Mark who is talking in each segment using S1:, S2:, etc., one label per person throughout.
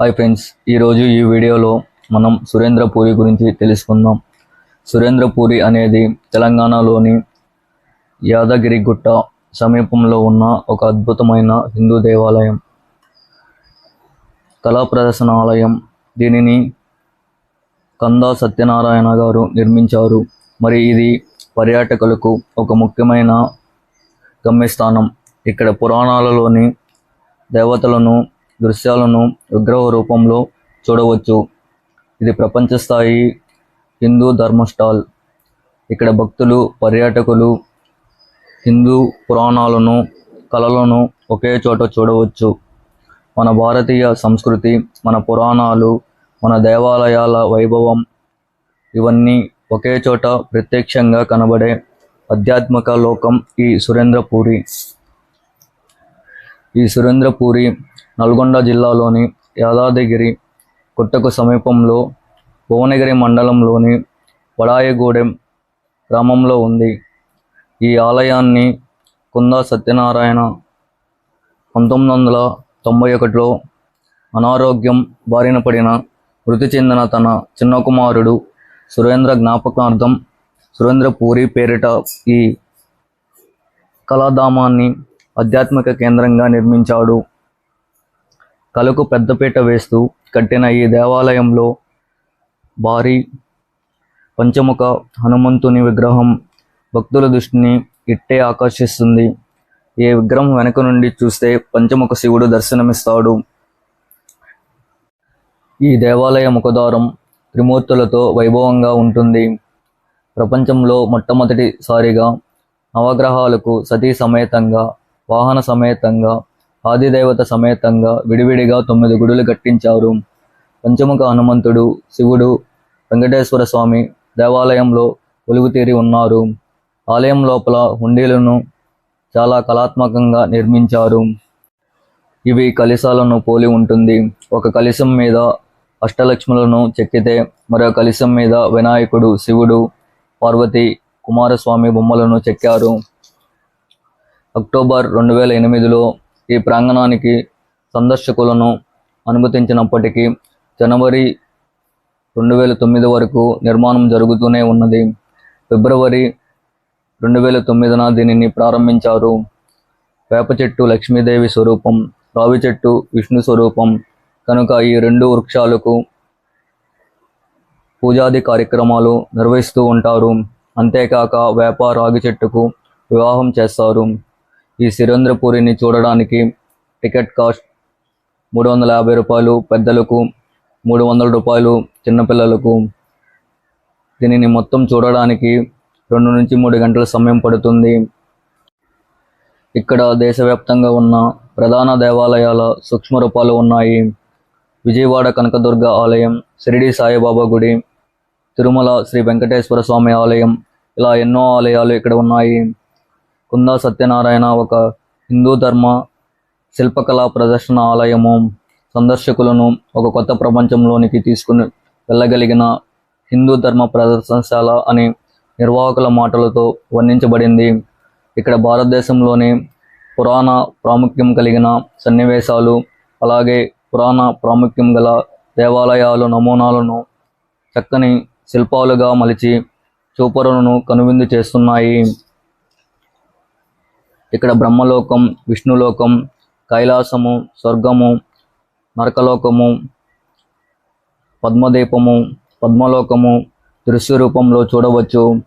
S1: Hi friends ఈరోజు ఈ వీడియోలో మనం సురేంద్రపూరి గురించి తెలుసుకుందాం. సురేంద్రపూరి అనేది తెలంగాణలోని యాదగిరిగుట్ట సమీపంలో ఉన్న ఒక అద్భుతమైన హిందూ దేవాలయం. కళా ప్రదర్శనాలయం దీనిని కందా సత్యనారాయణ గారు నిర్మించారు. మరి ఇది పర్యాటకులకు ఒక ముఖ్యమైన గమ్యస్థానం. ఇక్కడ పురాణాలలోని దేవతలను దృశ్యాలను విగ్రహ రూపంలో చూడవచ్చు. ఇది ప్రపంచ స్థాయి హిందూ ధర్మ స్టాల్. ఇక్కడ భక్తులు పర్యాటకులు హిందూ పురాణాలను కళలను ఒకే చోట చూడవచ్చు. మన భారతీయ సంస్కృతి మన పురాణాలు మన దేవాలయాల వైభవం ఇవన్నీ ఒకే చోట ప్రత్యక్షంగా కనబడే ఆధ్యాత్మిక లోకం ఈ సురేంద్రపూరి. ఈ సురేంద్రపూరి నల్గొండ జిల్లాలోని యాదాద్రిగిరి కొట్టకు సమీపంలో భువనగిరి మండలంలోని వడాయగూడెం గ్రామంలో ఉంది. ఈ ఆలయాన్ని కుందా సత్యనారాయణ పంతొమ్మిది వందల తొంభై ఒకటిలో అనారోగ్యం బారిన పడిన మృతి చెందిన తన చిన్న కుమారుడు సురేంద్ర జ్ఞాపకార్థం సురేంద్రపూరి పేరిట ఈ కళాధామాన్ని ఆధ్యాత్మిక కేంద్రంగా నిర్మించాడు. కళకు పెద్దపీట వేస్తూ కట్టిన ఈ దేవాలయంలో భారీ పంచముఖ హనుమంతుని విగ్రహం భక్తుల దృష్టిని ఇట్టే ఆకర్షిస్తుంది. ఈ విగ్రహం వెనక నుండి చూస్తే పంచముఖ శివుడు దర్శనమిస్తాడు. ఈ దేవాలయ ముఖద్వారం త్రిమూర్తులతో వైభవంగా ఉంటుంది. ప్రపంచంలో మొట్టమొదటిసారిగా నవగ్రహాలకు సతీ సమేతంగా వాహన సమేతంగా ఆదిదేవత సమేతంగా విడివిడిగా తొమ్మిది గుడులు కట్టించారు. పంచముఖ హనుమంతుడు శివుడు వెంకటేశ్వర స్వామి దేవాలయంలో వెలుగుతీరి ఉన్నారు. ఆలయం లోపల హుండీలను చాలా కళాత్మకంగా నిర్మించారు. ఇవి కలిశాలను పోలి ఉంటుంది. ఒక కలిశం మీద అష్టలక్ష్ములను చెక్కితే మరో కలిశం మీద వినాయకుడు శివుడు పార్వతి కుమారస్వామి బొమ్మలను చెక్కారు. అక్టోబర్ రెండు వేల ఎనిమిదిలో ఈ ప్రాంగణానికి సందర్శకులను అనుమతించినప్పటికీ జనవరి రెండు వేల తొమ్మిది వరకు నిర్మాణం జరుగుతూనే ఉన్నది. ఫిబ్రవరి రెండు వేల తొమ్మిదిన దీనిని ప్రారంభించారు. వేప చెట్టు లక్ష్మీదేవి స్వరూపం రావి చెట్టు విష్ణు స్వరూపం కనుక ఈ రెండు వృక్షాలకు పూజాది కార్యక్రమాలు నిర్వహిస్తూ ఉంటారు. అంతేకాక వేప రాగి చెట్టుకు వివాహం చేస్తారు. ఈ సిరేంద్రపురిని చూడడానికి టికెట్ కాస్ట్ మూడు వందల యాభై రూపాయలు పెద్దలకు మూడు వందల రూపాయలు చిన్నపిల్లలకు. దీనిని మొత్తం చూడడానికి రెండు నుంచి మూడు గంటల సమయం పడుతుంది. ఇక్కడ దేశవ్యాప్తంగా ఉన్న ప్రధాన దేవాలయాల సూక్ష్మ రూపాలు ఉన్నాయి. విజయవాడ కనకదుర్గ ఆలయం షిరిడి సాయిబాబా గుడి తిరుమల శ్రీ వెంకటేశ్వర స్వామి ఆలయం ఇలా ఎన్నో ఆలయాలు ఇక్కడ ఉన్నాయి. కుందా సత్యనారాయణ ఒక హిందూ ధర్మ శిల్పకళా ప్రదర్శన ఆలయము సందర్శకులను ఒక కొత్త ప్రపంచంలోనికి తీసుకుని వెళ్ళగలిగిన హిందూ ధర్మ ప్రదర్శనశాల అని నిర్వాహకుల మాటలతో వర్ణించబడింది. ఇక్కడ భారతదేశంలోని పురాణ ప్రాముఖ్యం కలిగిన సన్నివేశాలు అలాగే పురాణ ప్రాముఖ్యం గల దేవాలయాలు నమూనాలను చక్కని శిల్పాలుగా మలిచి చూపరులను కనువిందు చేస్తున్నాయి. ఇక్కడ బ్రహ్మలోకం విష్ణులోకం కైలాసము స్వర్గము నరకలోకము పద్మదీపము పద్మలోకము దృశ్య రూపంలో చూడవచ్చు.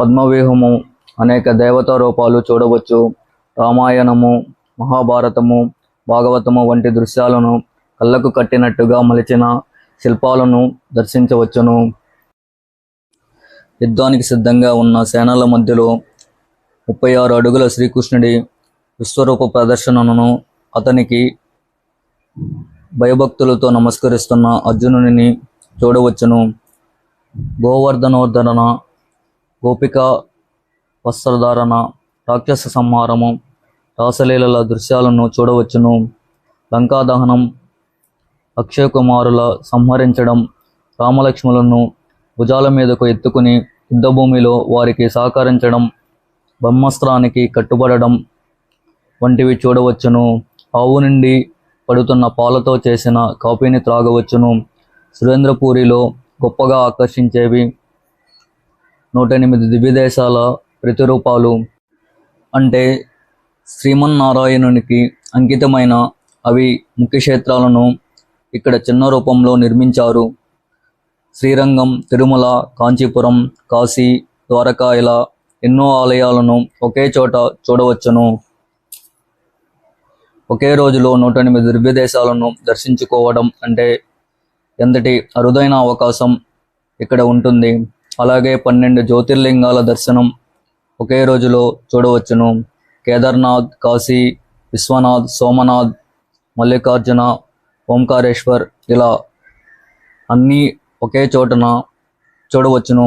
S1: పద్మవ్యూహము అనేక దేవతా రూపాలు చూడవచ్చు. రామాయణము మహాభారతము భాగవతము వంటి దృశ్యాలను కళ్ళకు కట్టినట్టుగా మలిచిన శిల్పాలను దర్శించవచ్చును. యుద్ధానికి సిద్ధంగా ఉన్న సేనల మధ్యలో ముప్పై ఆరు అడుగుల శ్రీకృష్ణుడి విశ్వరూప ప్రదర్శనను అతనికి భయభక్తులతో నమస్కరిస్తున్న అర్జునుని చూడవచ్చును. గోవర్ధనోద్ధరణ గోపిక వస్త్రధారణ రాక్షస సంహారము రాసలీలల దృశ్యాలను చూడవచ్చును. లంకాదహనం అక్షయ కుమారుల సంహరించడం రామలక్ష్ములను భుజాల మీదకు ఎత్తుకుని యుద్ధభూమిలో వారికి సహకరించడం బ్రహ్మాస్త్రానికి కట్టుబడడం వంటివి చూడవచ్చును. ఆవు నుండి పడుతున్న పాలతో చేసిన కాఫీని త్రాగవచ్చును. సురేంద్రపూరిలో గొప్పగా ఆకర్షించేవి నూట ఎనిమిది దివ్యదేశాల ప్రతిరూపాలు. అంటే శ్రీమన్నారాయణునికి అంకితమైన అవి ముఖ్య క్షేత్రాలను ఇక్కడ చిన్న రూపంలో నిర్మించారు. శ్రీరంగం తిరుమల కాంచీపురం కాశీ ద్వారకా ఇలా ఎన్నో ఆలయాలను ఒకే చోట చూడవచ్చును. ఒకే రోజులో నూట ఎనిమిది దివ్య దేశాలను దర్శించుకోవడం అంటే ఎంతటి అరుదైన అవకాశం ఇక్కడ ఉంటుంది. అలాగే పన్నెండు జ్యోతిర్లింగాల దర్శనం ఒకే రోజులో చూడవచ్చును. కేదార్నాథ్ కాశీ విశ్వనాథ్ సోమనాథ్ మల్లికార్జున ఓంకారేశ్వర్ ఇలా అన్నీ ఒకే చోటన చూడవచ్చును.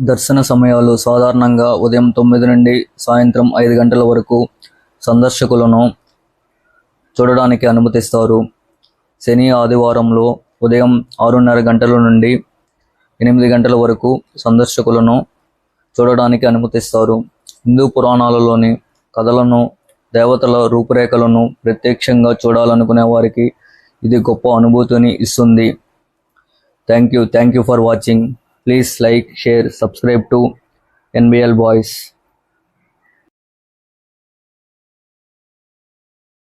S1: దర్శన సమయాలు సాధారణంగా ఉదయం తొమ్మిది నుండి సాయంత్రం ఐదు గంటల వరకు సందర్శకులను చూడడానికి అనుమతిస్తారు. శని ఆదివారంలో ఉదయం ఆరున్నర గంటల నుండి ఎనిమిది గంటల వరకు సందర్శకులను చూడడానికి అనుమతిస్తారు. హిందూ పురాణాలలోని కథలను దేవతల రూపురేఖలను ప్రత్యక్షంగా చూడాలనుకునే వారికి ఇది గొప్ప అనుభూతిని ఇస్తుంది. Thank you. Thank you for watching. Please like, share, subscribe to NBL Boys.